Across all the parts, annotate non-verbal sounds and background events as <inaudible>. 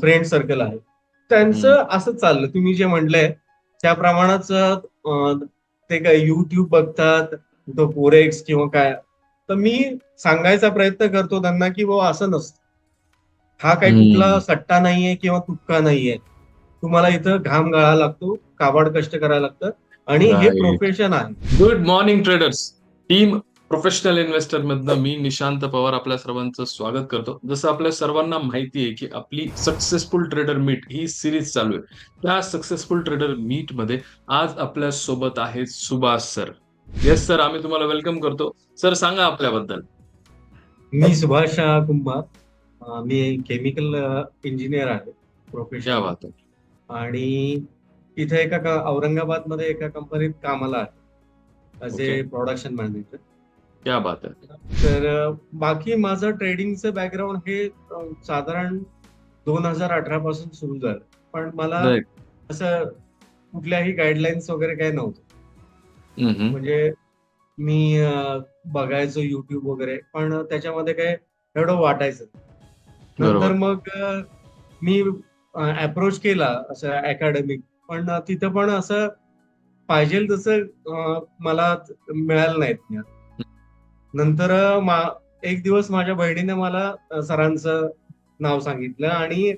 Friend circle आहे. त्यांचं असं चाललं. तुम्ही जे म्हणलंय त्या प्रमाणाच ते काय युट्यूब बघतात तो पोरेक्स किंवा काय. तर मी सांगायचा प्रयत्न करतो त्यांना की बाबा असं नसतं. हा काही. कुठला सट्टा नाहीये किंवा तुक्का नाहीये. तुम्हाला इथं घाम गाळा लागतो काबाड कष्ट करायला लागतं. आणि हे. प्रोफेशन आहे. Good morning traders team professional investor मधनं मी निशांत पवार आपल्या सर्वांचं स्वागत करतो. जसं आपल्या सर्वांना माहिती आहे की आपली सक्सेसफुल ट्रेडर मीट ही सिरीज चालू आहे. त्या सक्सेसफुल ट्रेडर मीटमध्ये आज आपल्यासोबत आहेत सुभाष सर. येस सर आम्ही तुम्हाला वेलकम करतो. सर सांगा आपल्याबद्दल. मी सुभाष कुंभार. अं, मी केमिकल इंजिनियर आहे. प्रोफेशन आणि इथे एका क- औरंगाबादमध्ये एका कंपनीत कामाला आहे. As a Okay. Production manager क्या बात आहे तर बाकी माझं ट्रेडिंगचं बॅकग्राऊंड हे साधारण दोन हजार अठरा पासून सुरू झालं पण मला. असं कुठल्याही गाईडलाईन्स वगैरे काही नव्हतं. म्हणजे मी बघायचो युट्यूब वगैरे पण त्याच्यामध्ये काय एवढं वाटायचं नंतर. मग मी अप्रोच केला असं अकॅडमिक पण तिथं पण असं पाहिजे तसं मला मिळालं नाही ज्ञान. नंतर एक दिवस माझ्या बहिणीने मला सरांचं नाव सांगितलं आणि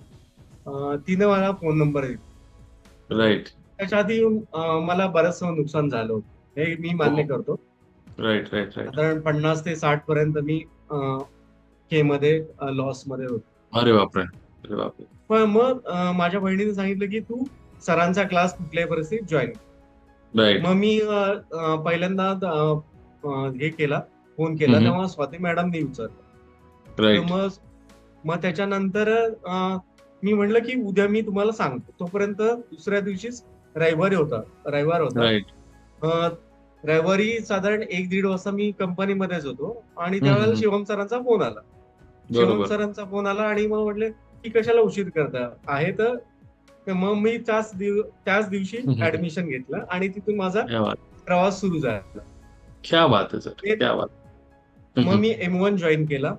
तिने मला फोन नंबर दिला. राईट त्याच्या आधी मला बरंच नुकसान झालं होतं. हे मी मान्य हो. करतो. राईट राईट राईट साधारण पन्नास ते साठ पर्यंत मी के मध्ये लॉसमध्ये होतो. अरे बापरे. पण मग माझ्या बहिणीने सांगितलं की तू सरांचा क्लास कुठल्याही परिस्थितीत जॉईन मग मी पहिल्यांदा हे केला. फोन केला. तेव्हा स्वाती मॅडमनी विचारलं. तर राईट मग मग त्याच्यानंतर मी म्हटलं की उद्या मी तुम्हाला सांगतो. तोपर्यंत दुसऱ्या दिवशीच रविवारी होता रविवार होता. रविवारी साधारण एक दीड वाजता मी कंपनीमध्येच होतो आणि त्यावेळेला. शिवम सरांचा फोन आला. शिवम सरांचा फोन आला आणि मग म्हटले की कशाला उशीर करता? आहे तर मग मी त्याच त्याच दिवशी. ऍडमिशन घेतलं आणि तिथून माझा प्रवास सुरू झाला. क्या बात आहे सर. क्या बात. मग मी एम वन जॉईन केला.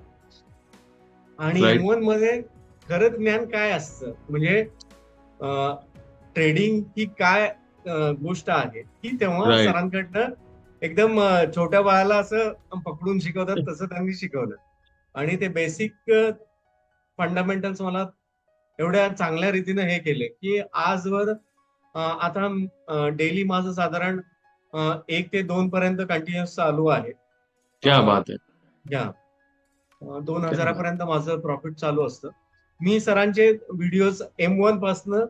आणि. एम वनमध्ये खरं ज्ञान काय असतं? म्हणजे ट्रेडिंग ही काय गोष्ट आहे? ही तेव्हा. सरांकडनं एकदम छोट्या बाळाला असं पकडून शिकवतात <laughs> तसं त्यांनी शिकवलं. आणि ते बेसिक फंडामेंटल्स मला एवढ्या चांगल्या रीतीने हे केले की आजवर आता डेली माझं साधारण एक ते दोन पर्यंत कंटिन्युअस चालू आहे. क्या बात आहे या. दोन हजारापर्यंत माझं प्रॉफिट चालू असतं. मी सरांचे व्हिडिओज एम वन पासनं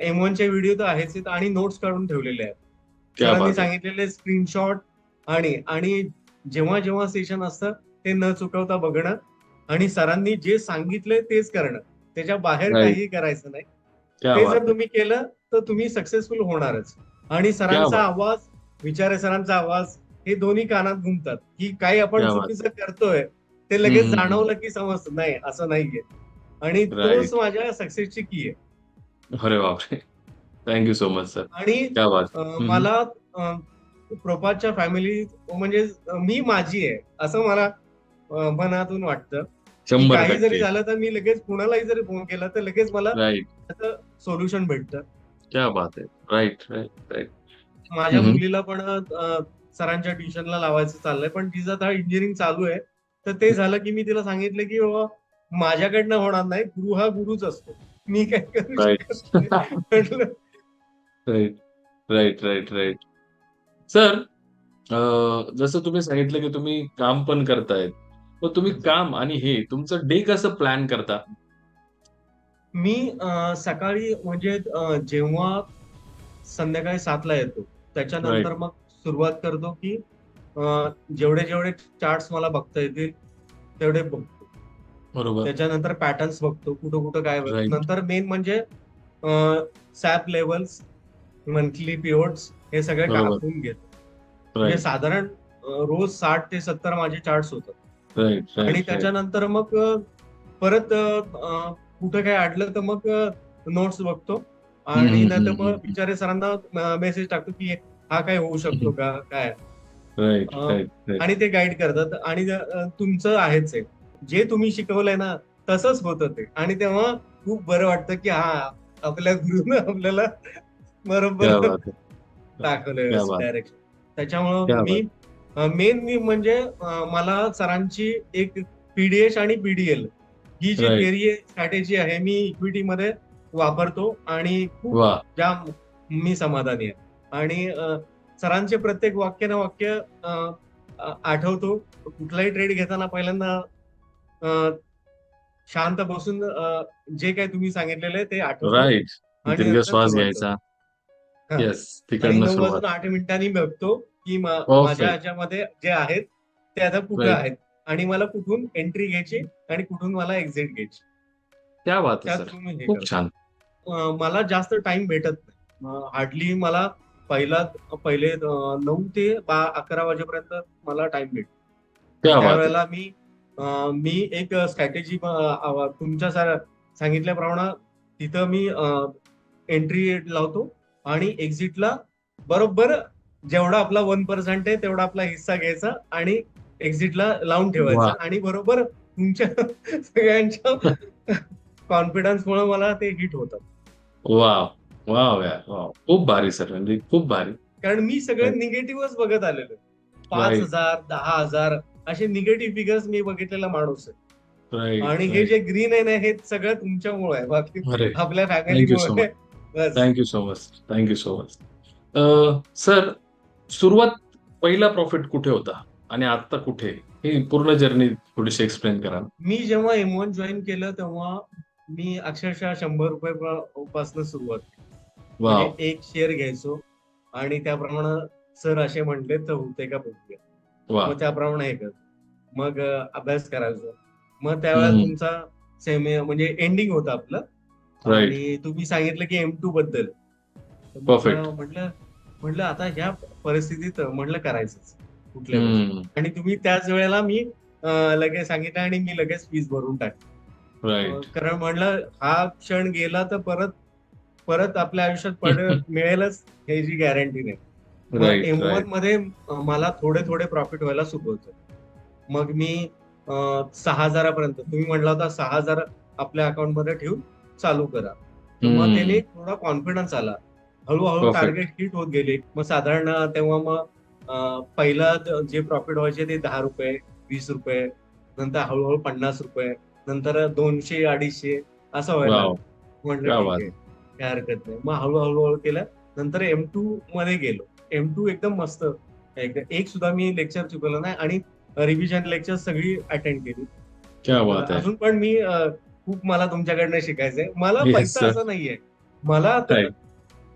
एम वन चे व्हिडिओ तर आहेच आहेत आणि नोट्स काढून ठेवलेले आहेत. क्या सरांनी बात आहे सांगितलेले स्क्रीनशॉट आणि आणि जेव्हा जेव्हा सेशन असतं ते न चुकवता बघणं आणि सरांनी जे सांगितलंय तेच करणं. त्याच्या बाहेर Right. काहीही करायचं नाही. क्या ते बात जर तुम्ही केलं तर तुम्ही सक्सेसफुल होणारच. आणि सरांचा बात. आवाज विचारे सरांचा आवाज हे दोन्ही कानात घुमतात. की काही आपण. चुकीचं करतोय ते लगेच. जाणवलं की समजतं नाही असं नाहीये. आणि. तोच माझ्या सक्सेसची की आहे. अरे बापरे. थँक्यू सो मच सर आणि क्या बात. अं, मला प्रोपाच्या फॅमिली म्हणजे मी माझी आहे असं मला मनातून वाटतं. काही जरी झालं तर मी लगेच कुणालाही जरी फोन केला तर लगेच मला त्याचं सोल्युशन भेटतं. क्या बात आहे. राईट राईट राईट माझ्या. मुलीला पण सरांच्या ट्युशनला लावायचं चाललंय पण तिचं आता इंजिनिअरिंग चालू आहे. तर ते झालं की मी तिला सांगितलं की बाबा माझ्याकडनं होणार नाही गुरु हा गुरुच असतो. मी काय करू right right right right sir जसं तुम्ही सांगितलं की तुम्ही काम पण करतायत मग तुम्ही काम आणि हे तुमचं डे कसं प्लॅन करता? मी सकाळी म्हणजे जेव्हा संध्याकाळी सातला येतो त्याच्यानंतर मग सुरुवात करतो की जेवढे जेवढे चार्ट्स मला बघता येतील तेवढे बघतो. बरोबर. त्याच्यानंतर पॅटर्न्स बघतो कुठं कुठं काय बघतो. नंतर मेन म्हणजे सॅप लेवल्स मंथली पिरियड्स हे सगळे. कापून घेतो. म्हणजे साधारण रोज साठ ते सत्तर माझे चार्ट्स होतात. आणि त्याच्यानंतर मग परत कुठं काय अडलं तर मग नोट्स बघतो. आणि नंतर मग. बिचारे सरांना मेसेज टाकतो की हा काय होऊ शकतो का? काय? राईट राईट आणि ते गाईड करतात आणि तुमचं आहेच आहे. जे तुम्ही शिकवलंय ना तसंच होतं ते. आणि तेव्हा खूप बरं वाटतं की हा आपल्या गुरुनं आपल्याला बरोबर बात दाखवलं क्या बात. डायरेक्शन त्याच्यामुळं मी मेन मी म्हणजे मला सरांची एक पीडीएच आणि पीडीएल ही जी. थेरी स्ट्रॅटेजी आहे मी इक्विटी मध्ये वापरतो आणि खूप जाम मी समाधानी आहे. आणि सरांचे प्रत्येक वाक्य ना वाक्य आठवतो. कुठलाही ट्रेड घेताना पहिल्यांदा शांत बसून जे काही तुम्ही सांगितलेलं ते आठवतो. आणि श्वास घ्यायचा. वाजून आठ मिनिटांनी बघतो की. माझ्या ह्याच्यामध्ये जे आहेत ते आता कुठं. आहेत? आणि मला कुठून एंट्री घ्यायची आणि कुठून मला एक्झिट घ्यायची? क्या त्या खूप. छान. मला जास्त टाइम भेटत नाही. हार्डली मला पहिला पहिले नऊ ते बा अकरा वाजेपर्यंत मला टाइम भेटतो. आहे त्यावेळेला मी मी एक स्ट्रॅटेजी तुमच्या सार- सांगितल्याप्रमाणे तिथं मी एंट्री लावतो आणि एक्झिटला बरोबर जेवढा आपला वन पर्सेंट आहे तेवढा आपला हिस्सा घ्यायचा आणि एक्झिटला लावून ठेवायचा. आणि बरोबर तुमच्या <laughs> सगळ्यांच्या <laughs> कॉन्फिडन्स मुळे मला ते हिट होतं. वाव यार वाव. खूप भारी सर म्हणजे खूप भारी. कारण मी सगळे. निगेटिव्हच बघत आलेलो. पाच Right. हजार दहा हजार असे निगेटिव्ह फिगर्स मी बघितलेला माणूस आहे. राईट आणि हे जे ग्रीन आहे ना हे सगळं तुमच्यामुळे आहे. बाकी अरे आपल्या Thank you so फॅमिलीमुळे बस. Thank you so much thank you so much sir सुरुवात पहिला प्रॉफिट कुठे होता? आणि आता कुठे? ही पूर्ण जर्नी थोडीशी एक्सप्लेन करा मी जेव्हा एम वन जॉईन केलं तेव्हा मी अक्षरशः शंभर रुपये पासून सुरुवात केली. म्हणजे एक शेअर घ्यायचो. आणि त्याप्रमाणे सर असे म्हणले तर होते का बघूया मग त्याप्रमाणे हे कर. मग अभ्यास करायचो. मग त्यावेळेला. तुमचा सेमी म्हणजे एंडिंग होतं आपलं. आणि तुम्ही सांगितलं की एम टू बद्दल. म्हटलं म्हटलं आता ह्या परिस्थितीत म्हटलं करायचंच कुठल्या आणि तुम्ही त्याच वेळेला मी लगेच सांगितलं आणि मी लगेच फीस भरून टाकली. कारण म्हणलं हा क्षण गेला तर परत परत आपल्या आयुष्यात पड <laughs> मिळेलच ह्याची गॅरंटी नाही. एम वनमध्ये मला थोडे थोडे प्रॉफिट व्हायला सुरू होतं. मग मी सहा हजारापर्यंत तुम्ही म्हणला होता सहा हजार आपल्या अकाउंटमध्ये ठेवून चालू करा. मग त्याने थोडा कॉन्फिडन्स आला. हळूहळू. टार्गेट हिट होत गेले. मग साधारण तेव्हा मग पहिला ज- जे प्रॉफिट व्हायचे ते दहा रुपये वीस रुपये नंतर हळूहळू पन्नास रुपये नंतर दोनशे अडीचशे असं व्हायला. म्हटलं क्या हरकत नाही. मग हळूहळू हळू केलं. नंतर एम टू मध्ये गेलो. एम टू एकदम मस्त. एकदम एक सुद्धा मी लेक्चर चुकवलं नाही आणि रिव्हिजन लेक्चर सगळी अटेंड केली. क्या बात आहे. अजून पण मी खूप मला तुमच्याकडनं शिकायचंय. मला पैसा. असं नाहीये. मला.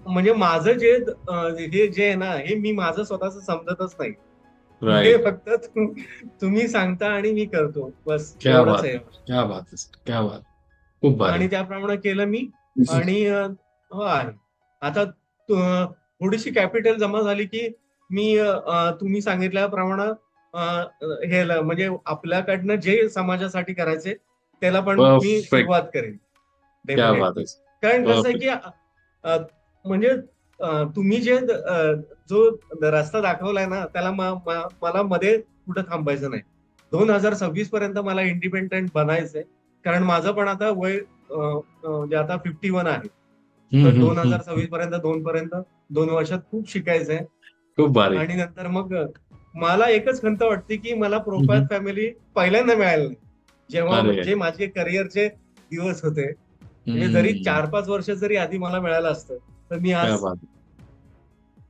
म्हणजे माझं जे हे जे आहे ना हे मी माझं स्वतःच समजतच नाही. हे फक्त तुम- तुम्ही सांगता आणि मी करतो. बस एवढंच. आहे. आणि त्याप्रमाणे केलं मी. आणि <laughs> हो. आता थोडीशी कॅपिटल जमा झाली की मी तुम्ही सांगितल्याप्रमाणे हे म्हणजे आपल्याकडनं जे समाजासाठी करायचे त्याला पण मी. सुरुवात करेन. कारण कसं आहे. की म्हणजे तुम्ही जे जो रस्ता दाखवलाय ना त्याला मला मध्ये कुठं थांबायचं नाही. दोन हजार सव्वीस पर्यंत मला इंडिपेंडेंट बनायचंय. कारण माझं पण आता वय म्हणजे आता फिफ्टी वन आहे तर दोन हजार. सव्वीस पर्यंत दोन पर्यंत दोन वर्षात खूप शिकायचंय खूप आणि नंतर मग मला एकच खंत वाटते की मला प्रोफाईल. फॅमिली पहिल्यांदा मिळायला नाही जेव्हा. म्हणजे माझे करिअरचे दिवस होते म्हणजे जरी चार पाच वर्ष जरी आधी मला मिळालं असतं तर मी आज.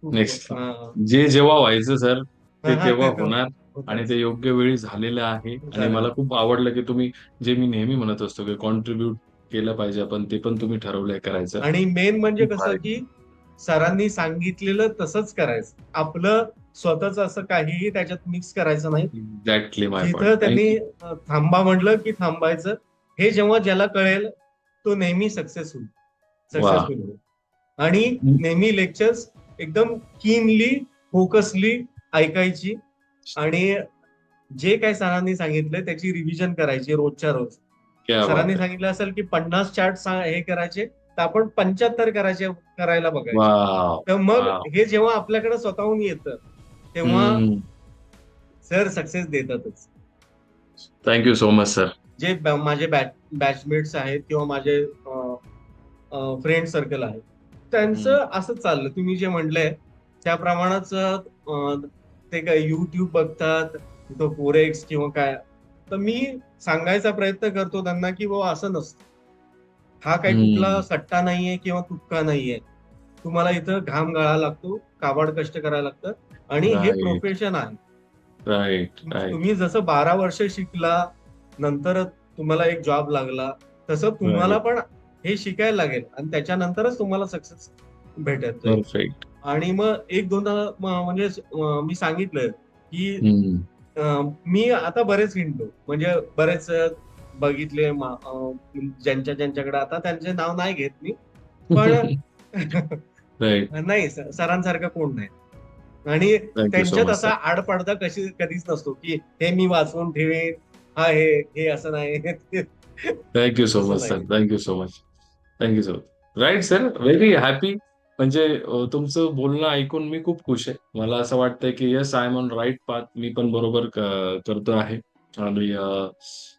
हा. जे जेव्हा व्हायचं सर ते तेव्हा होणार. आणि ते योग्य वेळी झालेलं आहे आणि. मला खूप आवडलं की तुम्ही जे मी नेहमी म्हणत असतो की कॉन्ट्रीब्युट केलं पाहिजे आपण ते पण तुम्ही ठरवलंय करायचं. आणि मेन म्हणजे कसं. की सरांनी सांगितलेलं तसंच करायचं. आपलं स्वतःच असं काहीही त्याच्यात मिक्स करायचं नाही. एक्झॅक्टली माय जिथं त्यांनी थांबा म्हटलं की थांबायचं. हे जेव्हा ज्याला कळेल तो नेहमी सक्सेस होईल सक्सेसफुल होईल. आणि. नेहमी लेक्चर्स एकदम कीनली फोकसली ऐकायची. आणि जे काही सरांनी सांगितलंय त्याची रिव्हिजन करायची रोजच्या रोज. सरांनी सांगितलं असेल की पन्नास चार्ट हे करायचे तर आपण पंच्याहत्तर करायचे करायला बघायचे. तर मग. हे जेव्हा आपल्याकडे स्वतःहून येतं तेव्हा sir success देतातच. Thank you so much sir जे माझे बॅचमेट्स आहेत किंवा माझे फ्रेंड सर्कल आहे त्यांचं असं चाललं. तुम्ही जे म्हणलंय त्याप्रमाणेच ते काय युट्यूब बघतात तो फोरेक्स किंवा काय तर मी सांगायचा प्रयत्न करतो त्यांना की बाबा असं नसतं. हा काही. कुठला सट्टा नाहीये किंवा तुक्का नाहीये. तुम्हाला इथं घाम गाळा लागतो काबाड कष्ट करायला लागतं आणि हे. प्रोफेशन आहे. तुम्ही जसं बारा वर्ष शिकला नंतर तुम्हाला एक जॉब लागला तसं तुम्हाला पण हे शिकायला लागेल आणि त्याच्यानंतरच तुम्हाला सक्सेस भेटत आणि मग एक दोनदा म्हणजे मी सांगितलं की मी आता बरेच हिंडलो. म्हणजे बरेच बघितले ज्यांच्या ज्यांच्याकडे आता त्यांचे नाव नाही घेत मी. पण <laughs> नाही सरांसारखं कोण नाही. आणि त्यांच्यात असा आडपडदा कशी कधीच नसतो की हे मी वाचवून ठेवेन हा हे हे असं नाही. Thank you so much sir. Thank you so much thank you so much right sir very happy म्हणजे अ, तुमचं बोलणं ऐकून मी खूप खुश आहे. मला असं वाटतंय की yes I am on right path मी पण बरोबर क- करतो आहे. आणि अ,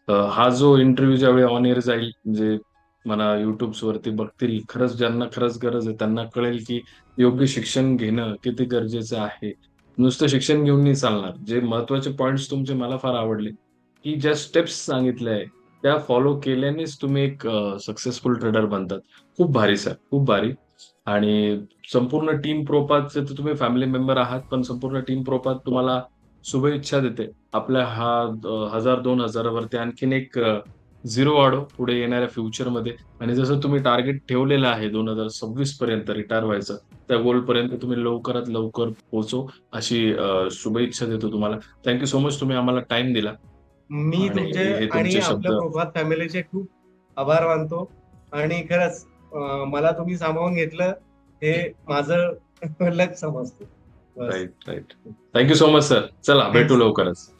अ, हा जो इंटरव्ह्यू ज्यावेळी ऑन एअर जाईल म्हणजे मला युट्यूब्स वरती बघतील खरंच ज्यांना खरंच गरज आहे त्यांना कळेल की योग्य शिक्षण घेणं किती गरजेचं आहे. नुसतं शिक्षण घेऊन नाही चालणार. जे महत्त्वाचे पॉइंट्स तुमचे मला फार आवडले की ज्या स्टेप्स सांगितल्या आहे त्या फॉलो केल्यानेच तुम्ही एक सक्सेसफुल ट्रेडर बनतात. खूप भारी सर खूप भारी. आणि संपूर्ण टीम प्रोपातचे तर तुम्ही फॅमिली मेंबर आहात पण संपूर्ण टीम प्रोपात तुम्हाला शुभेच्छा देते. आपल्या हा हजार दोन हजारावरती आणखीन एक झिरो वाढो पुढे येणाऱ्या फ्युचरमध्ये आणि जसं तुम्ही टार्गेट ठेवलेलं आहे दोन हजार सव्वीस पर्यंत रिटायर व्हायचं त्या गोल पर्यंत तुम्ही लवकरात लवकर पोहोचो अशी शुभेच्छा देतो तुम्हाला. थँक्यू सो मच तुम्ही आम्हाला टाइम दिला. मी तुमचे आणि आपल्या फॅमिलीचे खूप आभार मानतो. आणि खरंच मला तुम्ही सामावून घेतलं हे माझं लक समजतो. Right right thank you so much sir चला भेटू. लवकरच.